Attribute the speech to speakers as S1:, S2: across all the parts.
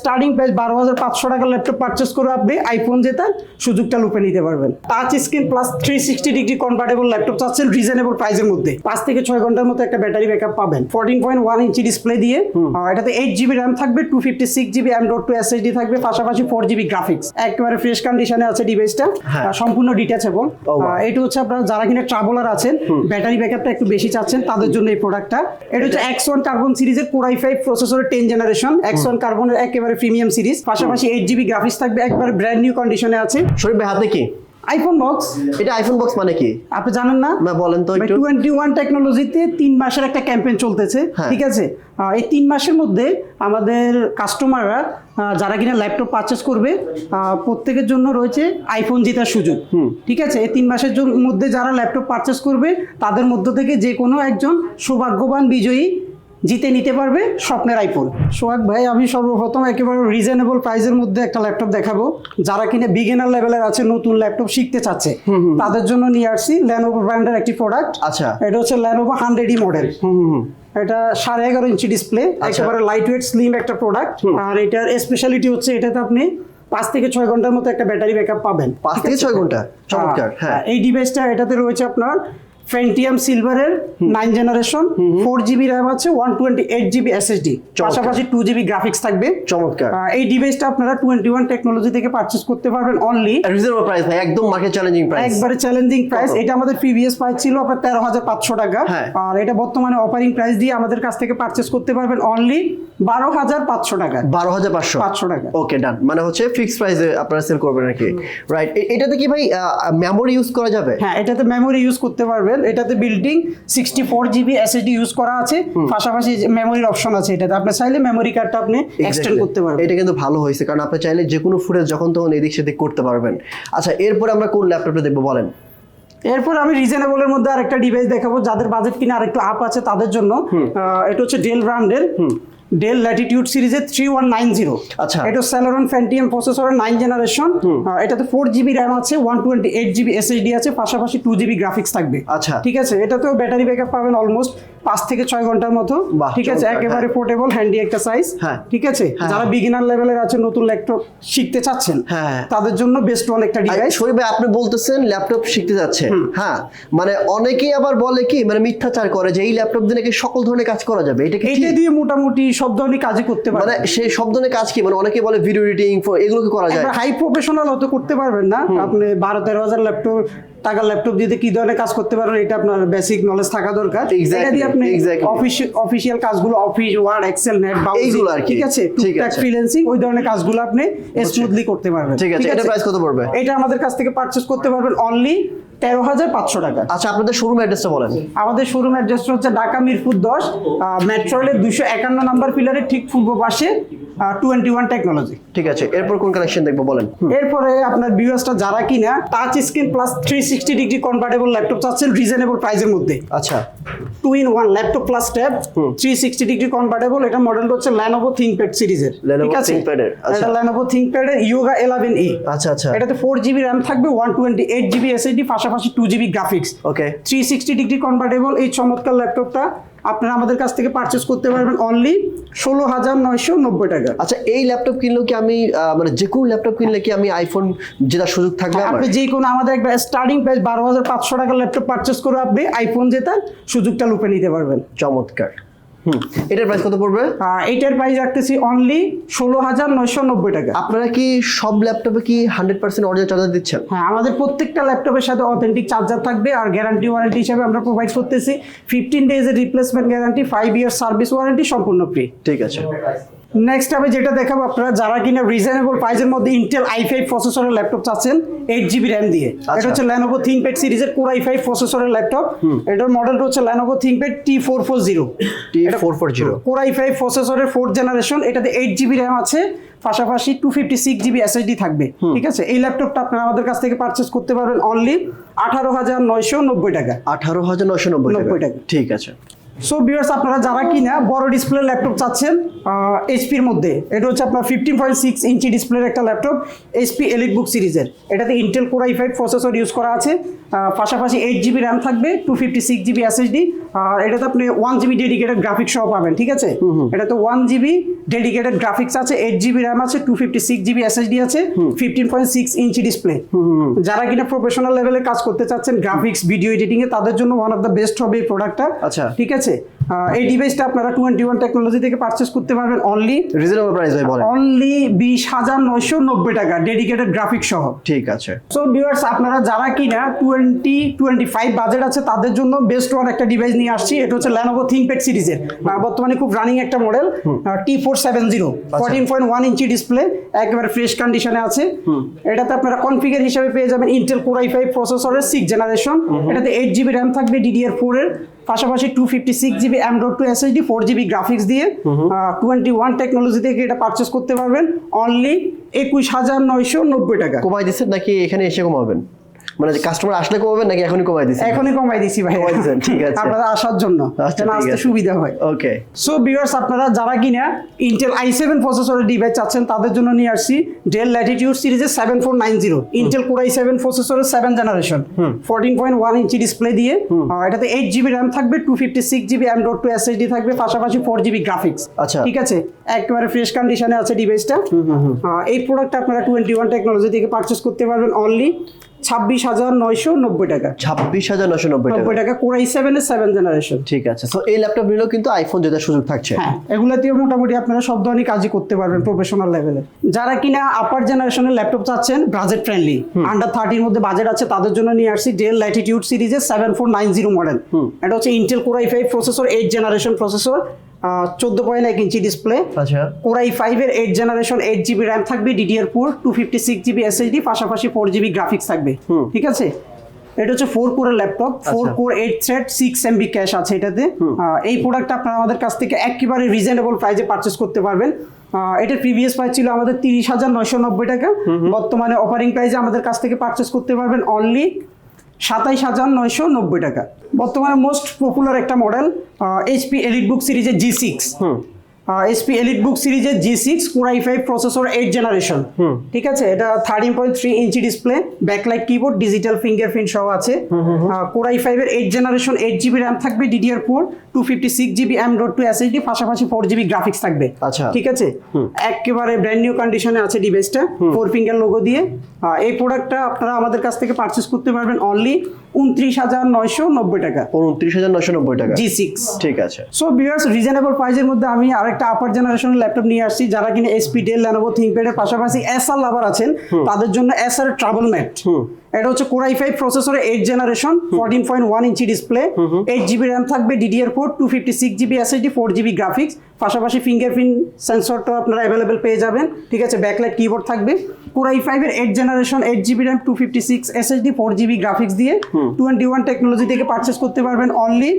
S1: Starting price বারো হাজার পাঁচশো টাকার ল্যাপটপ পারচেস করে আপনি আইফোন জেতার সুযোগটা লুপে নিতে পারবেন touch screen plus three sixty degree convertible laptop চাচ্ছেন রিজনেবল প্রাইসের মধ্যে পাঁচ থেকে ছয় ঘন্টার মতো একটা ব্যাটারি ব্যাকআপ পাবেন fourteen point one inch display দিয়ে এটাতে এইট জিবি র্যাম থাকবে two fifty six GB M dot two SSD থাকবে পাশাপাশি ফোর জিবি গ্রাফিক্স একেবারে ফ্রেশ কন্ডিশনে আছে ডিভাইসটা হ্যাঁ। সম্পূর্ণ ডিটাচেবল এটা হচ্ছে আপনার যারা কিনা ট্রাভেলার আছেন ব্যাটারি ব্যাকআপটা একটু বেশি চাচ্ছেন তাদের জন্য এই প্রোডাক্টটা এটা হচ্ছে এক্স ওয়ান কার্বন সিরিজের কোরাই ফাইভ প্রসেসরের টেন জেনারেশন এক্স ওয়ান কার্বনের এক একেবারে প্রিমিয়াম সিরিজ পাশাপাশি এইট জিবি গ্রাফিক্স থাকবে একবার ব্র্যান্ড নিউ কন্ডিশনে আছে
S2: শরীফ ভাই হাতে কি আইফোন বক্স এটা আইফোন বক্স মানে কি আপনি জানেন না বলেন তো
S1: একটু 21 টেকনোলজিতে 3 মাসের একটা ক্যাম্পেইন চলতেছে হ্যাঁ। ঠিক আছে এই 3 মাসের মধ্যে আমাদের কাস্টমাররা যারা কিনা ল্যাপটপ পারচেস করবে প্রত্যেকের জন্য রয়েছে আইফোন জেতার সুযোগ ঠিক আছে এই তিন মাসের মধ্যে যারা ল্যাপটপ পারচেস করবে তাদের মধ্য থেকে যে কোনো একজন সৌভাগ্যবান বিজয়ী জিতে নিতে পারবে স্বপ্নের আইফোন সোহাগ ভাই আমি সর্বপ্রথম একেবারে রিজনেবল প্রাইসের মধ্যে একটা ল্যাপটপ দেখাবো যারা কিনা বিগিনার লেভেলের আছে নতুন ল্যাপটপ শিখতে চাচ্ছে তাদের জন্য নিয়ে আসছি ল্যানোভো ব্র্যান্ডের একটি প্রোডাক্ট আচ্ছা এটা হচ্ছে ল্যানোভো হান্ড্রেড ই মডেল এটা সাড়ে এগারো ইঞ্চি ডিসপ্লে আচ্ছা। একেবারে লাইট ওয়েট স্লিম একটা প্রোডাক্ট আর এটার স্পেশালিটি হচ্ছে এটাতে আপনি পাঁচ থেকে ছয় ঘন্টার মতো একটা ব্যাটারি ব্যাকআপ পাবেন
S2: পাঁচ থেকে ছয় ঘন্টা হ্যাঁ। চমৎকার
S1: হ্যাঁ এই ডিভাইসটা এটাতে রয়েছে আপনার ফ্রেন্টিয়াম সিলভারের nine generation four GB RAM আছে one twenty eight GB SSD পাশাপাশি টু জিবি গ্রাফিক্স থাকবে চমৎকার এই ডিভাইসটা আপনারা টোয়েন্টি ওয়ান টেকনোলজি থেকে পারচেস করতে পারবেন অনলি
S2: রিজনেবল প্রাইস ভাই একদম মার্কেট চ্যালেঞ্জিং প্রাইস
S1: একবারে চ্যালেঞ্জিং প্রাইস এটা আমাদের প্রিভিয়াস প্রাইস ছিল আপনার তেরো হাজার পাঁচশো টাকা হ্যাঁ। আর এটা বর্তমানে অফারিং প্রাইস দিয়ে আমাদের কাছ থেকে পারচেস করতে পারবেন অনলি বারো হাজার পাঁচশো টাকা
S2: বারো হাজার পাঁচশো পাঁচশো টাকা ওকে ডান মানে হচ্ছে ফিক্সড প্রাইসে আপনারা সেল করবেন নাকি রাইট এটাতে কি ভাই মেমোরি ইউজ করা যাবে
S1: হ্যাঁ এটাতে মেমোরি ইউজ করতে পারবে মডেল এটাতে built in sixty four GB SSD use করা আছে পাশাপাশি মেমোরির অপশন আছে এটাতে আপনি চাইলে মেমোরি কার্ডটা আপনি এক্সটেন্ড করতে পারবেন
S2: এটা কিন্তু ভালো হয়েছে কারণ আপনি চাইলে যে কোনো ফুটেজ যখন তখন এদিক সেদিক করতে পারবেন আচ্ছা এরপর আমরা কোন ল্যাপটপটা দেখবো বলেন
S1: এরপর আমি রিজনেবলের মধ্যে আরেকটা ডিভাইস দেখাবো যাদের বাজেট কিনা আরেকটা আপ আছে তাদের জন্য এটা হচ্ছে ডেল ব্র্যান্ডের ডেল ল্যাটিটিউড সিরিজের থ্রি ওয়ান নাইন জিরো আচ্ছা এটা Celeron Pentium processor nine generation এটাতে ফোর জিবি র্যাম আছে one twenty eight GB D আছে পাশাপাশি টু জিবি গ্রাফিক্স থাকবে আচ্ছা ঠিক আছে এটাতেও ব্যাটারি ব্যাকআপ পাবেন অলমোস্ট পাঁচ থেকে ছয় ঘন্টার মতো ঠিক আছে একেবারে পোর্টেবল হ্যান্ডি একটা সাইজ হ্যাঁ। ঠিক আছে হ্যাঁ। যারা বিগিনার লেভেলের আছে নতুন ল্যাপটপ শিখতে চাচ্ছেন হ্যাঁ। তাদের জন্য বেস্ট ওয়ান একটা ডিভাইস
S2: শরীফ আপনি বলতেছেন ল্যাপটপ শিখতে যাচ্ছে হ্যাঁ মানে অনেকেই আবার বলে কি মানে মিথ্যাচার করে যে এই ল্যাপটপ দিয়ে নাকি সকল ধরনের কাজ করা যাবে
S1: এটা কি এটা দিয়ে মোটামুটি সব ধরনের কাজই করতে
S2: পারবে মানে সেই সব ধরনের কাজ কি মানে অনেকে বলে ভিডিও এডিটিং এগুলো কি করা যায়
S1: হাই প্রফেশনাল হতে করতে পারবেন না আপনি বারো তেরো হাজার ল্যাপটপ টাকার ল্যাপটপ দিয়ে কি ধরনের কাজ করতে পারেন এটা আপনার বেসিক নলেজ থাকা দরকার এটা দিয়ে আপনি অফিস অফিসিয়াল কাজগুলো অফিস ওয়ার্ড এক্সেল নেট এইগুলো আর ঠিক আছে টুকটাক ফ্রিল্যান্সিং ওই ধরনের কাজগুলো আপনি স্মুথলি করতে পারবেন
S2: ঠিক আছে এটা প্রাইস কত পড়বে
S1: এটা আমাদের কাছ থেকে পারচেজ করতে পারবেন অনলি তেরো হাজার পাঁচশো টাকা
S2: আচ্ছা আপনাদের শোরুম অ্যাড্রেসটা বলেন
S1: আমাদের শোরুম অ্যাড্রেসটা হচ্ছে ঢাকা মিরপুর দশ মেট্রোলের দুশো একান্ন নাম্বার পিলারের ঠিক পূর্ব পাশে টোয়েন্টি ওয়ান টেকনোলজি
S2: ঠিক আছে এরপর কোন কালেকশন দেখবো বলেন
S1: এরপরে আপনার ভিউয়ার্সটা যারা কিনা touch screen plus three degree convertible laptop চাচ্ছেন রিজনেবল প্রাইসের মধ্যে আচ্ছা two in one laptop plus tab three degree convertible এটা মডেলটা হচ্ছে ল্যানোভো থিংপ্যাড সিরিজের ঠিক আছে আচ্ছা। এটা ল্যানোভো থিংপ্যাড এর ইয়োগা ইলেভেন এ আচ্ছা আচ্ছা এটাতে ফোর জিবি র্যাম থাকবে one twenty eight GB SSD পাশাপাশি two GB graphics okay three sixty degree convertible এই চমৎকার ল্যাপটপটা আপনারা আমাদের কাছ থেকে পারচেস করতে পারবেন অনলি ষোলো হাজার নয়শো নব্বই টাকা
S2: আচ্ছা এই ল্যাপটপ কিনলেও কি আমি মানে যে কোনো ল্যাপটপ কিনলে কি আমি আইফোন জেতার সুযোগ থাকবে হ্যাঁ,
S1: আপনি যে কোনো আমাদের একবার স্টার্টিং প্রাইস বারো হাজার পাঁচশো টাকার ল্যাপটপ পারচেস করে আপনি আইফোন জেতার সুযোগটা লুপে নিতে পারবেন
S2: চমৎকার এটার প্রাইস কত পড়বে
S1: এটার প্রাইস রাখতেছি অনলি ষোলো হাজার নয়শো নব্বই টাকা
S2: আপনারা কি সব ল্যাপটপে কি হান্ড্রেড পার্সেন্ট অরিজিনাল চার্জার দিচ্ছেন
S1: হ্যাঁ আমাদের প্রত্যেকটা ল্যাপটপের সাথে অথেন্টিক চার্জার থাকবে আর গ্যারান্টি ওয়ারেন্টি হিসাবে আমরা প্রোভাইড করতেছি ফিফটিন ডেজের replacement guarantee five year service warranty সম্পূর্ণ ফ্রি ঠিক আছে নেক্সট আমি যেটা দেখাবো আপনারা যারা কিনা রিজনেবল প্রাইসের মধ্যে ইন্টেল আই ফাইভ প্রসেসরের ল্যাপটপ চাচ্ছেন এইট জিবি র্যাম দিয়ে এটা আচ্ছা। হচ্ছে ল্যানোভো প্যাড সিরিজের কোর আই ফাইভ প্রসেসরের ল্যাপটপ এটার মডেলটা হচ্ছে Lenovo pad T four four zero
S2: T four four zero
S1: core i five প্রসেসরের ফোর্থ জেনারেশন এটাতে এইট জিবি র্যাম আছে পাশাপাশি two fifty six GB SSD থাকবে ঠিক আছে এই ল্যাপটপটা আপনারা আমাদের কাছ থেকে পারচেস করতে পারবেন অনলি আঠারো হাজার নয়শো নব্বই টাকা
S2: আঠারো হাজার নয়শো নব্বই টাকা ঠিক আছে
S1: সো ভিউয়ার্স আপনারা যারা কিনা বড় ডিসপ্লে ল্যাপটপ চাচ্ছেন এইচপির মধ্যে এটা হচ্ছে আপনার ফিফটিন পয়েন্ট সিক্স ইঞ্চি ডিসপ্লের একটা ল্যাপটপ এইচপি এলিট বুক সিরিজের এটাতে Intel core i five processor use করা আছে পাশাপাশি এইট জিবি র্যাম থাকবে two fifty six GB SSD আর এটাতে আপনি ওয়ান জিবি ডেডিকেটেড গ্রাফিক্স সহ পাবেন ঠিক আছে এটা তো ওয়ান জিবি ডেডিকেটেড গ্রাফিক্স আছে এইট জিবি র্যাম আছে two fifty six GB SSD আছে fifteen point six inch display যারা কিনা প্রফেশনাল লেভেলে কাজ করতে চাচ্ছেন গ্রাফিক্স ভিডিও এডিটিং এ তাদের জন্য ওয়ান অফ দ্য বেস্ট হবে এই প্রোডাক্টটা আচ্ছা ঠিক আছে এই ডিভাইসটা আপনারা টোয়েন্টি ওয়ান টেকনোলজি থেকে পারচেস করতে পারবেন অনলি
S2: রিজনেবল প্রাইস হয় বলেন
S1: অনলি বিশ হাজার নয়শো নব্বই টাকা ডেডিকেটেড গ্রাফিক সহ ঠিক আছে সো ভিউয়ার্স আপনারা যারা কিনা টোয়েন্টি টোয়েন্টি ফাইভ বাজেট আছে তাদের জন্য বেস্ট ওয়ান একটা ডিভাইস নিয়ে আসছি এটা হচ্ছে ল্যানোভো থিংকপ্যাড সিরিজের বর্তমানে খুব রানিং একটা model T four seven zero fourteen point one inch display একেবারে ফ্রেশ কন্ডিশনে আছে এটাতে আপনারা কনফিগার হিসেবে পেয়ে যাবেন ইন্টেল কোরাই ফাইভ প্রসেসরের সিক্স জেনারেশন এটাতে এইট জিবি র্যাম থাকবে ডিডিআর ফোর এর পাশাপাশি টু ফিফটি সিক্স জিবি অ্যামডোর two SSD four GB graphics দিয়ে টোয়েন্টি ওয়ান টেকনোলজি থেকে এটা পারচেস করতে পারবেন অনলি একুশ হাজার নয়শো নব্বই টাকা
S2: কমাই দিচ্ছেন নাকি এখানে এসে কমাবেন মানে কাস্টমার আসলে কমাবেন নাকি এখনই কমাই দিছি
S1: এখনই কমাই দিছি ভাই ঠিক আছে আপনারা আসার জন্য আচ্ছা, যেন আসতে সুবিধা হয় ওকে সো ভিউয়ার্স আপনারা যারা কিনা ইন্টেল আই সেভেন প্রসেসরের ডিভাইস চাচ্ছেন তাদের জন্য নিয়ে আসছি ডেল ল্যাটিটিউড সিরিজের seven four nine zero Intel core i seven প্রসেসরের seven generation fourteen point one inch display দিয়ে এটাতে এইট জিবি র্যাম থাকবে two fifty six GB M dot two S SSD থাকবে পাশাপাশি ফোর জিবি গ্রাফিক্স আচ্ছা ঠিক আছে একেবারে ফ্রেশ কন্ডিশনে আছে ডিভাইসটা এই প্রোডাক্ট আপনারা টোয়েন্টি ওয়ান টেকনোলজি থেকে পারচেস করতে পারবেন অনলি ছাব্বিশ হাজার নয়শো নব্বই টাকা
S2: ছাব্বিশ হাজার নয়শো নব্বই
S1: নব্বই টাকা কোরাই সেভেন সেভেন জেনারেশন
S2: ঠিক আছে তো এই ল্যাপটপ গুলো কিন্তু আইফোন জেতার সুযোগ থাকছে
S1: হ্যাঁ এগুলাতেও মোটামুটি আপনারা সব ধরনের কাজই করতে পারবেন প্রফেশনাল লেভেলে যারা কিনা আপার জেনারেশনের ল্যাপটপ চাচ্ছেন বাজেট ফ্রেন্ডলি আন্ডার থার্টির মধ্যে বাজেট আছে তাদের জন্য নিয়ে আসছি ডেল ল্যাটিটিউড সিরিজের seven four nine zero model এটা হচ্ছে Intel core i five processor eight generation processor চোদ্দ পয়েন্ট এক ইঞ্চি ডিসপ্লে আচ্ছা কোরাই ফাইভের eight generation eight GB RAM থাকবে DDR four two fifty six GB SSD পাশাপাশি ফোর জিবি গ্রাফিক্স থাকবে ঠিক আছে এটা হচ্ছে ফোর কোরের laptop four core eight thread six MB cache আছে এটাতে এই প্রোডাক্ট আপনারা আমাদের কাছ থেকে একেবারে রিজনেবল প্রাইসে পারচেস করতে পারবেন এটার প্রিভিয়াস প্রাইস ছিল আমাদের তিরিশ হাজার নয়শো নব্বই টাকা বর্তমানে অফারিং প্রাইসে আমাদের কাছ থেকে পারচেস করতে পারবেন অনলি সাতাইশ হাজার নয়শো নব্বই টাকা বর্তমানে মোস্ট পপুলার একটা মডেল এইচপি এলিট বুক সিরিজের G six SP elite Book সিরিজের G six core i five processor eight generation ঠিক আছে এটা thirteen point three inch display backlight keyboard digital fingerprint সহ আছে কোর আই ফাইভের eight generation eight GB RAM থাকবে DDR four two fifty six GB M dot two HD পাশাপাশি four GB graphics থাকবে আচ্ছা ঠিক আছে একেবারে ব্র্যান্ড নিউ কন্ডিশনে আছে ডিভাইসটা ফোর ফিঙ্গার লোগো দিয়ে এই প্রোডাক্টটা আপনারা আমাদের কাছ থেকে পারচেস করতে পারবেন অনলি উনত্রিশ হাজার নয়শো নব্বই টাকা
S2: উনত্রিশ হাজার নয়শো নব্বই টাকা জি সিক্স ঠিক আছে
S1: সো বিয়ার্স রিজনেবল প্রাইসের মধ্যে আমি আরেকটা আপার জেনারেশন ল্যাপটপ নিয়ে আসছি যারা কিনা এসপি ডেল লেনোভো থিঙ্কপ্যাডের পাশাপাশি এসআর লাভার আছেন তাদের জন্য এসআর ট্রাভেল ম্যাট এটা হচ্ছে core i five processor eight generation fourteen point one inch display eight GB RAM থাকবে DDR four two fifty six GB SSD four GB graphics পাশাপাশি ফিঙ্গারপ্রিন্ট সেন্সরটা আপনারা অ্যাভেলেবেল পেয়ে যাবেন ঠিক আছে ব্যাকলাইট কিবোর্ড থাকবে কোরাই ফাইভের eight generation eight GB RAM two fifty six SSD four GB graphics দিয়ে টোয়েন্টি ওয়ান টেকনোলজি থেকে পারচেস করতে পারবেন অনলি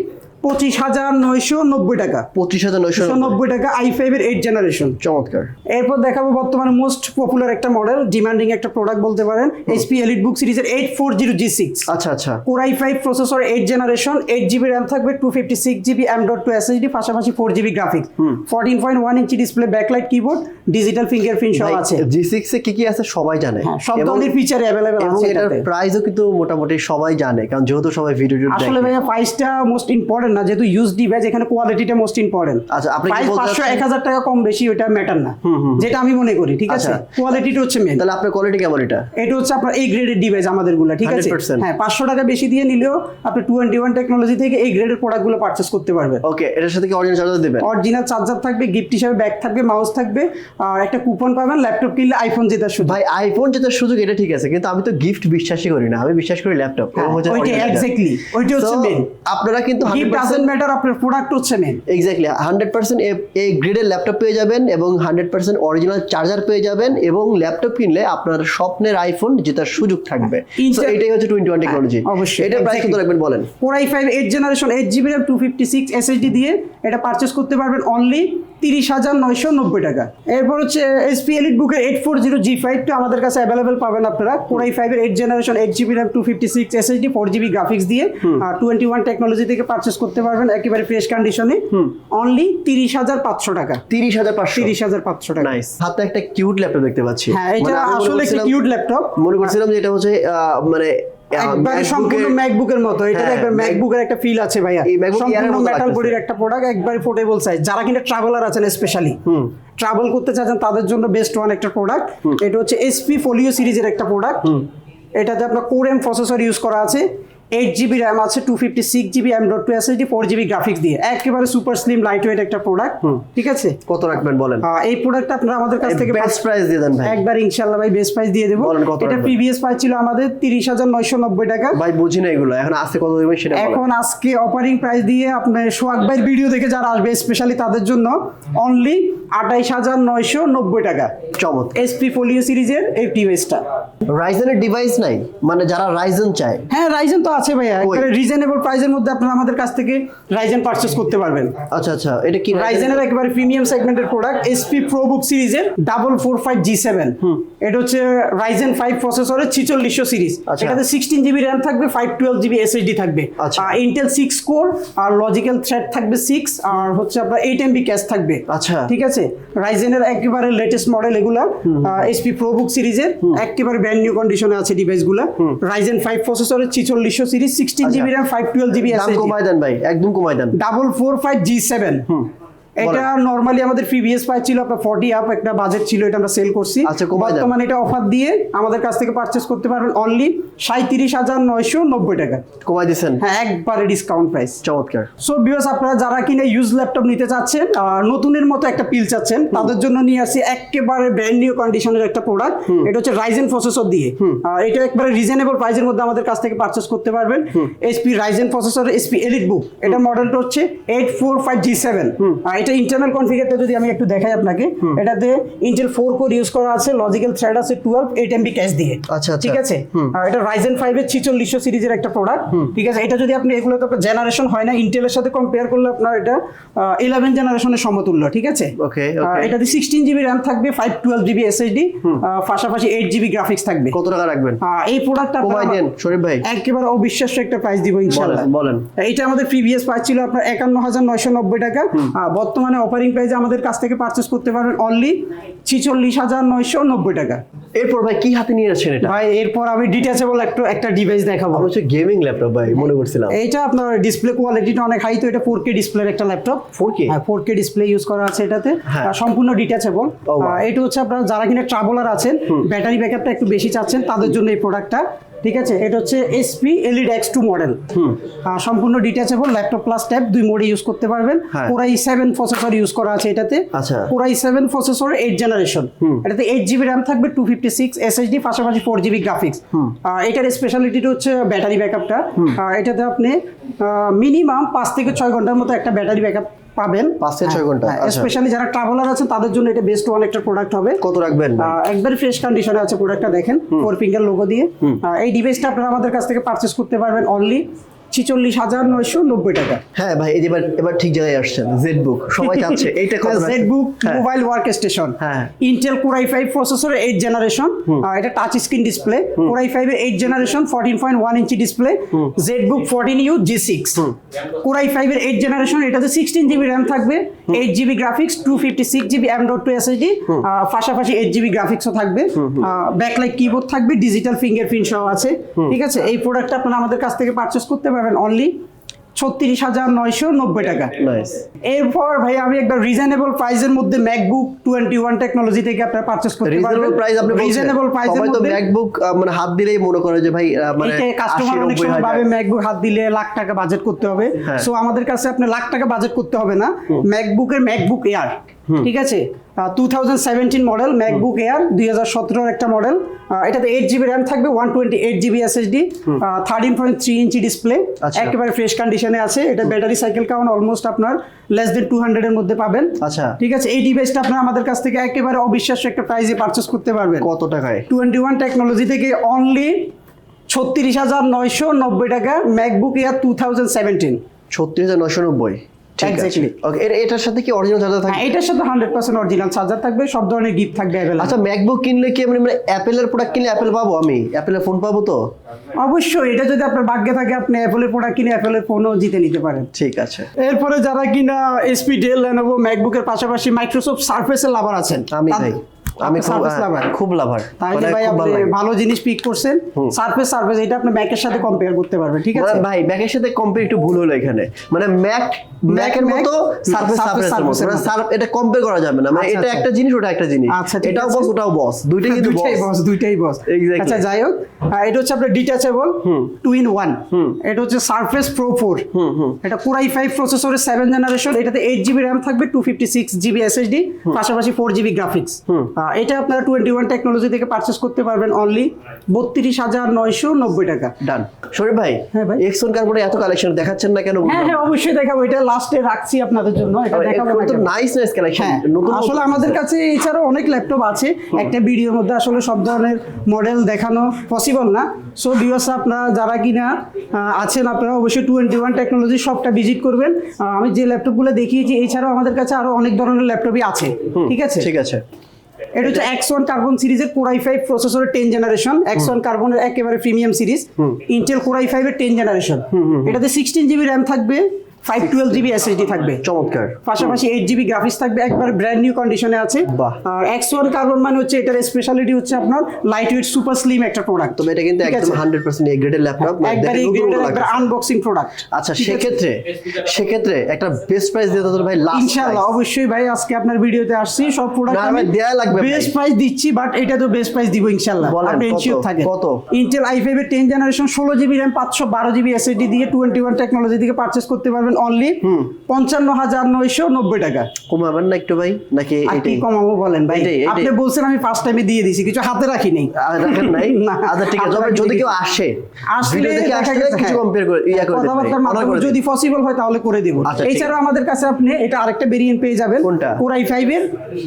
S1: পঁচিশ হাজার নয়শো নব্বই টাকা
S2: পঁচিশ হাজার নয়শো
S1: নব্বই টাকা আই ফাইভ এর এইট জেনারেশন চমৎকার এরপর দেখাবো বর্তমানে মোস্ট পপুলার একটা মডেল ডিমান্ডিং একটা প্রোডাক্ট বলতে পারেন এইচপি এলিট বুক এর eight four zero G six আচ্ছা আচ্ছা core i five processor eight generation eight GB RAM থাকবে two fifty six GB M dot two SSD পাশাপাশি four GB graphics fourteen point one inch display backlight keyboard digital fingerprint সব আছে
S2: জি six এ কি কি আছে সবাই জানে
S1: হ্যাঁ, সব ধরনের ফিচার অ্যাভেলেবেল
S2: আছে এটার প্রাইসও কিন্তু মোটামুটি সবাই জানে কারণ যেহেতু সবাই ভিডিও
S1: আসলে ভাইয়া প্রাইসটা মোস্ট ইম্পর্টেন্ট না যেহেতু ইউজডি ব্যাচ এখানে কোয়ালিটিটা মোস্ট ইম্পর্টেন্ট আচ্ছা আপনি কি বলতে 500 1000 টাকা কম বেশি ওটা ম্যাটার না যেটা আমি মনে করি ঠিক আছে কোয়ালিটিটা আচ্ছা। হচ্ছে মেইন
S2: তাহলে আপনার কোয়ালিটি কেমন এটা
S1: এটা হচ্ছে আপনার এই গ্রেডের ডিভাইস আমাদেরগুলো ঠিক আছে হ্যাঁ 500 টাকা বেশি দিয়ে নিলেও আপনি 221 টেকনোলজি থেকে এই গ্রেডের প্রোডাক্টগুলো পারচেজ করতে পারবে
S2: ওকে এটার সাথে কি অরিজিনাল চার্জার দেবেন
S1: অরিজিনাল চার্জার থাকবে গিফট হিসেবে ব্যাগ থাকবে মাউস থাকবে আর একটা কুপন পাবেন ল্যাপটপ কিনলে আইফোন জেতার সুযোগ
S2: ভাই আইফোন জেতার সুযোগ এটা ঠিক আছে কিন্তু আমি তো গিফট বিশ্বাসই করি না আমি বিশ্বাস করি ল্যাপটপ
S1: ওইটা এক্স্যাক্টলি ওইটা হচ্ছে মেইন
S2: আপনারা কিন্তু 100%
S1: ডাজেন্ট ম্যাটার আপনার প্রোডাক্ট হচ্ছে মেন
S2: এক্স্যাক্টলি হান্ড্রেড পার্সেন্ট এই গ্রেডের ল্যাপটপ পেয়ে যাবেন এবং হান্ড্রেড পার্সেন্ট অরিজিনাল চার্জার পেয়ে যাবেন এবং ল্যাপটপ কিনলে আপনার স্বপ্নের আইফোন জেতার সুযোগ থাকবে হ্যাঁ, এটাই হচ্ছে টোয়েন্টি ওয়ান টেকনোলজি অবশ্যই এটা প্রাইস কত রাখবেন বলেন
S1: four i five eight generation eight GB RAM two fifty six SSD দিয়ে এটা পারচেস করতে পারবেন অনলি তিরিশ হাজার নয়শো নব্বই টাকা এরপর হচ্ছে এসপি এলিট বুকের এইট ফোর জিরো জি ফাইভটা আমাদের কাছে অ্যাভেলেবেল পাবেন আপনারা কোরাই ফাইভের eight generation eight GB RAM two fifty six SSD four GB graphics দিয়ে আর টোয়েন্টি ওয়ান টেকনোলজি থেকে পারচেস করতে পারবেন একেবারে ফ্রেশ কন্ডিশনে অনলি তিরিশ হাজার পাঁচশো টাকা
S2: তিরিশ হাজার পাঁচশো
S1: তিরিশ হাজার পাঁচশো টাকা
S2: নাইস হাতে একটা কিউট ল্যাপটপ দেখতে পাচ্ছি
S1: হ্যাঁ এটা মানে আসলে একটা কিউট ল্যাপটপ
S2: মনে করছিলাম যে এটা হচ্ছে মানে
S1: একবারে সম্পূর্ণ ম্যাকবুকের মতো এটা একবার ম্যাকবুকের একটা ফিল আছে ভাইয়া সম্পূর্ণ মেটাল বডির একটা প্রোডাক্ট একবারে পোর্টেবল সাইজ যারা কিনা ট্রাভেলার আছেন স্পেশালি ট্রাভেল করতে চাইছেন তাদের জন্য বেস্ট ওয়ান একটা প্রোডাক্ট এটা হচ্ছে এসপি ফোলিও সিরিজের একটা প্রোডাক্ট এটাতে আপনার কোর এম প্রসেসর ইউজ করা আছে এইট জিবি র্যাম আছে two fifty six GB M two SSD four GB graphics দিয়ে একেবারে সুপার স্লিম লাইট ওয়েট একটা প্রোডাক্ট
S2: ঠিক আছে কত রাখবেন বলেন
S1: এই প্রোডাক্ট আপনারা আমাদের কাছ
S2: থেকে বেস্ট প্রাইস দিয়ে দেন ভাই
S1: একবার ইনশাআল্লাহ ভাই বেস্ট প্রাইস দিয়ে দেবো এটা প্রিভিয়াস প্রাইস ছিল আমাদের তিরিশ হাজার নয়শো নব্বই টাকা
S2: ভাই বুঝি না এগুলো এখন আজকে কত দেবেন সেটা
S1: এখন আজকে অপারিং প্রাইস দিয়ে আপনার সোহাগ ভাইয়ের ভিডিও দেখে যারা আসবে স্পেশালি তাদের জন্য অনলি আঠাইশ হাজার নয়শো নব্বই টাকা চমৎ এসপি ফোলিও সিরিজের এই ডিভাইসটা
S2: রাইজেনের ডিভাইস নাই মানে যারা রাইজেন চায়
S1: হ্যাঁ রাইজেন তো আছে ভাইয়া একেবারে রিজনেবল প্রাইসের মধ্যে আপনারা আমাদের কাছ থেকে রাইজেন পারচেজ করতে পারবেন
S2: আচ্ছা আচ্ছা এটা কি
S1: রাইজেনের একেবারে প্রিমিয়াম সেগমেন্টের প্রোডাক্ট এসপি প্রো বুক সিরিজের double four five G seven এটা হচ্ছে রাইজেন ফাইভ প্রসেসরের ছিচল্লিশশো সিরিজ এখানে সিক্সটিন জিবি র্যাম থাকবে ফাইভ টুয়েলভ জিবি এসএসডি থাকবে ইন্টেল সিক্স কোর আর লজিক্যাল থ্রেড থাকবে সিক্স আর হচ্ছে আপনার এইট এমবি ক্যাশ থাকবে আচ্ছা ঠিক আছে রাইজেনের একেবারে লেটেস্ট মডেল এগুলা এসপি প্রো বুক সিরিজের একেবারে ব্র্যান্ড নিউ কন্ডিশনে আছে ডিভাইসগুলো রাইজেন ফাইভ প্রসেসরের ছিচল্লিশশো series sixteen GB RAM five twelve GB আছে
S2: কমাই দেন ভাই একদম কমাই দেন
S1: double four five G seven এটা নরমালি আমাদের পিভিএস পাই ছিল আপনার ফর্টি আপ একটা বাজেট ছিল এটা আমরা সেল করছি আচ্ছা বর্তমানে এটা অফার দিয়ে আমাদের কাছ থেকে পারচেস করতে পারবেন অনলি নব্বই টাকা কমাই দিয়েছেন হ্যাঁ একবারে ডিসকাউন্ট প্রাইস চমৎকার সো ভিউয়ার্স আপনারা যারা কিনে ইউজ ল্যাপটপ নিতে চাচ্ছেন নতুনের মতো একটা পিল চাচ্ছেন তাদের জন্য নিয়ে আসি একেবারে ব্র্যান্ড নিউ কন্ডিশনের একটা প্রোডাক্ট এটা হচ্ছে রাইজেন প্রসেসর দিয়ে এটা একবারে রিজনেবল প্রাইসের মধ্যে আমাদের কাছ থেকে পারচেস করতে পারবেন SP Ryzen processor SP elite book এটা মডেলটা হচ্ছে eight four five G seven এটা ইন্টারনাল কনফিগারটা যদি আমি একটু দেখাই আপনাকে এটাতে ইন্টেল ফোর কোর ইউজ করা আছে লজিক্যাল থ্রেড আছে টুয়েলভ এইট এমবি ক্যাশ দিয়ে আচ্ছা, আচ্ছা ঠিক আছে এটা রাইজেন ফাইভ এর ছিচল্লিশশো সিরিজের একটা প্রোডাক্ট ঠিক আছে এটা যদি আপনি এগুলো তো জেনারেশন হয় না ইন্টেলের সাথে কম্পেয়ার করলে আপনার এটা ইলেভেন জেনারেশনের সমতুল্য ঠিক আছে ওকে এটাতে সিক্সটিন জিবি র্যাম থাকবে ফাইভ টুয়েলভ জিবি এসএসডি পাশাপাশি এইট জিবি গ্রাফিক্স থাকবে কত টাকা রাখবেন এই প্রোডাক্টটা
S2: কমাই দেন শরীফ ভাই
S1: একেবারে অবিশ্বাস্য একটা প্রাইস দিব ইনশাআল্লাহ বলেন এটা আমাদের প্রিভিয়াস প্রাইস ছিল আপনার একান্ন হাজার নয়শো নব্বই টাকা বর্তমানে বর্তমানে অফারিং প্রাইসে আমাদের কাছ থেকে পারচেস করতে পারবেন অনলি ছিচল্লিশ হাজার নয়শো নব্বই টাকা
S2: এরপর ভাই কি হাতে নিয়ে আসছেন এটা
S1: ভাই এরপর আমি ডিটাচেবল একটা একটা ডিভাইস দেখাবো
S2: হচ্ছে গেমিং ল্যাপটপ ভাই মনে করছিলাম
S1: এটা আপনার ডিসপ্লে কোয়ালিটিটা অনেক হাই তো এটা ফোর কে ডিসপ্লের একটা ল্যাপটপ ফোর কে হ্যাঁ ফোর কে ডিসপ্লে ইউজ করা আছে এটাতে হ্যাঁ। সম্পূর্ণ ডিটাচেবল এটা হচ্ছে আপনার যারা কিনা ট্রাভেলার আছেন ব্যাটারি ব্যাকআপটা একটু বেশি চাচ্ছেন তাদের জন্য এই প্রোডাক্টটা ঠিক আছে এটা হচ্ছে SP elite X two model সম্পূর্ণ ডিটাচেবল ল্যাপটপ প্লাস ট্যাব দুই মোডে ইউজ করতে পারবেন কোরাই সেভেন প্রসেসর ইউজ করা আছে এটাতে পুরাই সেভেন প্রসেসর এইট জেনারেশন এটাতে এইট জিবি র্যাম থাকবে টু ফিফটি সিক্স এসএসডি পাশাপাশি ফোর জিবি গ্রাফিক্স এটার স্পেশালিটিটা হচ্ছে ব্যাটারি ব্যাকআপটা এটাতে আপনি মিনিমাম পাঁচ থেকে ছয় ঘন্টার মতো একটা ব্যাটারি ব্যাকআপ পাবেন
S2: পাঁচ থেকে হ্যাঁ, ছয় ঘন্টা স্পেশালি হ্যাঁ, আচ্ছা। যারা ট্রাভেলার আছে তাদের জন্য এটা বেস্ট ওয়ান একটা প্রোডাক্ট হবে কত রাখবেন একবার ফ্রেশ কন্ডিশনে আছে প্রোডাক্টটা দেখেন ফোর ফিঙ্গার লোগো দিয়ে এই ডিভাইসটা আপনারা আমাদের কাছ থেকে পারচেস করতে পারবেন অনলি ছিচল্লিশ হাজার নয়শো নব্বই টাকা হ্যাঁ ভাই এবার এবার ঠিক জায়গায় আসছেন জেড বুক সবাই চাচ্ছে এইটা Z book mobile work station হ্যাঁ Intel core i five processor eight generation এটা টাচ স্ক্রিন ডিসপ্লে ফাইভ এর eight generation fourteen point one inch display Z book fourteen U G six five এর eight generation এটাতে sixteen GB RAM থাকবে eight GB graphics two fifty six GB M dot two পাশাপাশি eight GB গ্রাফিক্সও থাকবে backlight keyboard থাকবে digital fingerprint সহ আছে ঠিক আছে এই প্রোডাক্টটা আপনারা আমাদের কাছ থেকে পারচেস করতে পারবেন পারবেন অনলি ছত্রিশ হাজার নয়শো নব্বই টাকা এরপর ভাই আমি একটা রিজনেবল প্রাইসের মধ্যে ম্যাকবুক টোয়েন্টি ওয়ান টেকনোলজি থেকে আপনারা পারচেস করতে পারবেন প্রাইস আপনি রিজনেবল প্রাইস ম্যাকবুক মানে হাত দিলেই মনে করে যে ভাই মানে কাস্টমার অনেক সময় ভাবে ম্যাকবুক হাত দিলে লাখ টাকা বাজেট করতে হবে সো হ্যাঁ। আমাদের কাছে আপনি লাখ টাকা বাজেট করতে হবে না ম্যাকবুকের ম্যাকবুক এয়ার ঠিক আছে two thousand seventeen model MacBook Air দুই হাজার সতেরোর একটা মডেল এটাতে এইট জিবি র্যাম থাকবে one twenty eight GB SSD thirteen point three inch display একেবারে ফ্রেশ কন্ডিশনে আছে এটা ব্যাটারি সাইকেল কাউন্ট অলমোস্ট আপনার লেস দেন টু হান্ড্রেডের মধ্যে পাবেন আচ্ছা ঠিক আছে এই ডিভাইসটা আপনার আমাদের কাছ থেকে একেবারে অবিশ্বাস্য একটা প্রাইসে পারচেস করতে পারবেন কত টাকায় টোয়েন্টি ওয়ান টেকনোলজি থেকে অনলি ছত্রিশ হাজার নয়শো নব্বই টাকা MacBook Air two thousand seventeen ছত্রিশ হাজার নয়শো নব্বই এটার সাথে কি অরিজিনাল চার্জার হ্যাঁ, এটার সাথে চার্জার থাকবে সব ধরনের গিফট থাকবে আচ্ছা ম্যাকবুক কিনলে কি প্রোডাক্ট মানে- মানে পাবো আমি ফোন পাবো তো অবশ্যই এটা যদি আপনার থাকে আপনি প্রোডাক্ট কিনে জিতে নিতে পারেন ঠিক আছে এরপরে যারা কিনা এসপি ডেল ম্যাকবুকের পাশাপাশি মাইক্রোসফট সার্ফেসের লাভার আছেন আমি আমি সার্ভিস লাভার খুব লাভার হ্যাঁ, তাহলে মানে ভাই আপনি ভালো জিনিস পিক করছেন সার্ভিস সার্ভিস এটা আপনি ম্যাকের সাথে কম্পেয়ার করতে পারবেন ঠিক মানে আছে ভাই ম্যাকের সাথে কম্পেয়ার একটু ভুল হলো এখানে মানে ম্যাক ম্যাকের মতো সার্ভিস সার্ভিসের মতো মানে সার্ভ এটা কম্পেয়ার করা যাবে না মানে আচ্ছা, এটা আচ্ছা। একটা জিনিস ওটা একটা জিনিস আচ্ছা, এটাও বস ওটাও বস দুইটাই কিন্তু বস দুইটাই বস আচ্ছা যাই হোক এটা হচ্ছে আপনার ডিটাচেবল টু ইন ওয়ান এটা হচ্ছে সার্ফেস প্রো ফোর এটা কোরাই ফাইভ প্রসেসরের সেভেন জেনারেশন এটাতে এইট জিবি র্যাম থাকবে two fifty six GB SSD পাশাপাশি ফোর জিবি গ্রাফিক্স এটা আপনারা টোয়েন্টি ওয়ান টেকনোলজি থেকে পারচেস করতে পারবেন অনলি বত্রিশ হাজার নয়শো নব্বই টাকা ডান শরীফ ভাই হ্যাঁ ভাই এক্সন এত কালেকশন দেখাচ্ছেন না কেন হ্যাঁ হ্যাঁ অবশ্যই দেখাবো এটা লাস্টে রাখছি আপনাদের জন্য এটা দেখাবো নাইস নাইস কালেকশন আসলে আমাদের কাছে এছাড়াও অনেক ল্যাপটপ আছে একটা ভিডিওর মধ্যে আসলে সব ধরনের মডেল দেখানো পসিবল না সো ডিওস আপনারা যারা কিনা আছেন আপনারা অবশ্যই টোয়েন্টি ওয়ান টেকনোলজি সবটা ভিজিট করবেন আমি যে ল্যাপটপগুলো দেখিয়েছি এছাড়াও আমাদের কাছে আরো অনেক ধরনের ল্যাপটপই আছে ঠিক আছে ঠিক আছে এটা হচ্ছে এক্স ওয়ান কার্বন সিরিজের কোরাই ফাইভ প্রসেসরের টেন জেনারেশন এক্স ওয়ান কার্বনের একেবারে প্রিমিয়াম সিরিজ ইন্টেল কোরাই ফাইভের টেন জেনারেশন এটাতে সিক্সটিন জিবি র্যাম থাকবে ফাইভ টুয়েলভ জিবি এসএসডি থাকবে চমৎকার পাশাপাশি এইট জিবি গ্রাফিক্স থাকবে একবার ব্র্যান্ড নিউ কন্ডিশনে আছে আর এক্স ওয়ান কার্বন মানে হচ্ছে এটার স্পেশালিটি হচ্ছে আপনার লাইট ওয়েট সুপার স্লিম একটা প্রোডাক্ট তবে এটা কিন্তু একদম হান্ড্রেড পার্সেন্ট গ্রেডের ল্যাপটপ আনবক্সিং প্রোডাক্ট আচ্ছা সেক্ষেত্রে সেক্ষেত্রে একটা বেস্ট প্রাইস দিয়ে ভাই লাস্ট অবশ্যই ভাই আজকে আপনার ভিডিওতে আসছি সব প্রোডাক্ট আমি দেয়া লাগবে বেস্ট প্রাইস দিচ্ছি বাট এটা তো বেস্ট প্রাইস দিব ইনশাআল্লাহ আপনি কত ইন্টেল i5 এর 10 generation 16 GB RAM 512 GB SSD দিয়ে ওয়ান টেকনোলজি থেকে পারচেস করতে পারবেন অনলি পঞ্চান্ন হাজার নয়শো নব্বই টাকা কমাবেন না একটু ভাই নাকি কমাবো বলেন ভাই আপনি বলছেন আমি ফার্স্ট টাইমে দিয়ে দিছি কিছু হাতে রাখি নাই আচ্ছা ঠিক আছে যদি কেউ আসে আসলে কিছু হ্যাঁ, কম্পেয়ার করে যদি পসিবল হয় তাহলে করে দেব আচ্ছা, এছাড়াও আমাদের কাছে আপনি এটা আরেকটা ভেরিয়েন্ট পেয়ে যাবেন কোনটা কোর i5 এর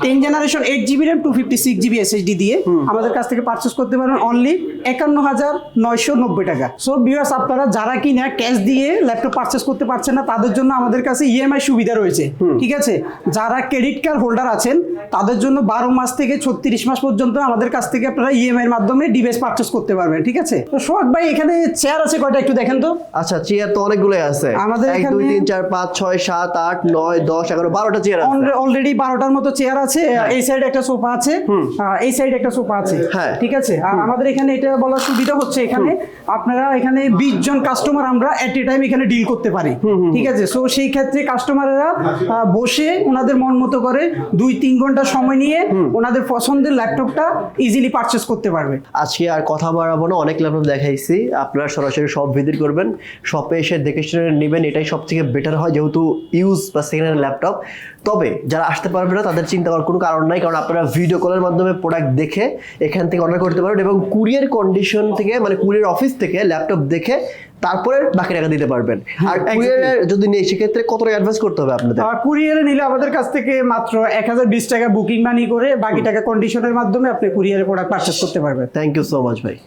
S2: 10 generation 8 GB RAM 256 GB SSD দিয়ে আমাদের কাছ থেকে পারচেস করতে পারেন অনলি একান্ন হাজার নয়শো নব্বই টাকা সো ভিউয়ার্স আপনারা যারা কিনা ক্যাশ দিয়ে ল্যাপটপ পারচেস করতে পারছেন না তাদের জন্য আমাদের কাছে ইএমআই e সুবিধা রয়েছে ঠিক আছে যারা ক্রেডিট কার্ড হোল্ডার আছেন তাদের জন্য বারো মাস থেকে ছত্রিশ মাস পর্যন্ত আমাদের কাছ থেকে আপনারা ইএমআই e এর মাধ্যমে ডিভাইস পার্চেস করতে পারবেন ঠিক আছে তো সোহাগ ভাই এখানে চেয়ার আছে কয়টা একটু দেখেন তো আচ্ছা চেয়ার তো অনেকগুলো আছে আমাদের এক দুই তিন চার পাঁচ ছয় সাত আট নয় দশ এগারো বারোটা চেয়ার আছে অলরেডি বারোটার মতো চেয়ার আছে হ্যাঁ। এই সাইড একটা সোফা আছে এই সাইড একটা সোফা আছে হ্যাঁ। ঠিক আছে আর আমাদের এখানে এটা বলার সুবিধা হচ্ছে এখানে আপনারা এখানে বিশ জন কাস্টমার আমরা এট এ টাইম এখানে ডিল করতে পারি ঠিক আছে আছে সো সেই ক্ষেত্রে কাস্টমাররা বসে ওনাদের মন মতো করে দুই তিন ঘন্টা সময় নিয়ে ওনাদের পছন্দের ল্যাপটপটা ইজিলি পারচেস করতে পারবে আজকে আর কথা বাড়াবো না অনেক ল্যাপটপ দেখাইছি আপনারা সরাসরি সব ভিজিট করবেন শপে এসে দেখে নেবেন এটাই সব থেকে বেটার হয় যেহেতু ইউজ বা সেকেন্ড হ্যান্ড ল্যাপটপ তবে যারা আসতে পারবে না তাদের চিন্তা করার কোনো কারণ নাই কারণ আপনারা ভিডিও কলের মাধ্যমে প্রোডাক্ট দেখে এখান থেকে অর্ডার করতে পারেন এবং কুরিয়ার কন্ডিশন থেকে মানে কুরিয়ার অফিস থেকে ল্যাপটপ দেখে তারপরে বাকি টাকা দিতে পারবেন হ্যাঁ, আর কুরিয়ারের যদি নেই সেক্ষেত্রে কত টাকা অ্যাডভান্স করতে হবে আপনাদের কুরিয়ারে নিলে আমাদের কাছ থেকে মাত্র এক হাজার বিশ টাকা বুকিং মানি করে বাকি টাকা কন্ডিশনের মাধ্যমে আপনি কুরিয়ারে প্রোডাক্ট পারচেস করতে পারবেন থ্যাংক ইউ সো মাচ ভাই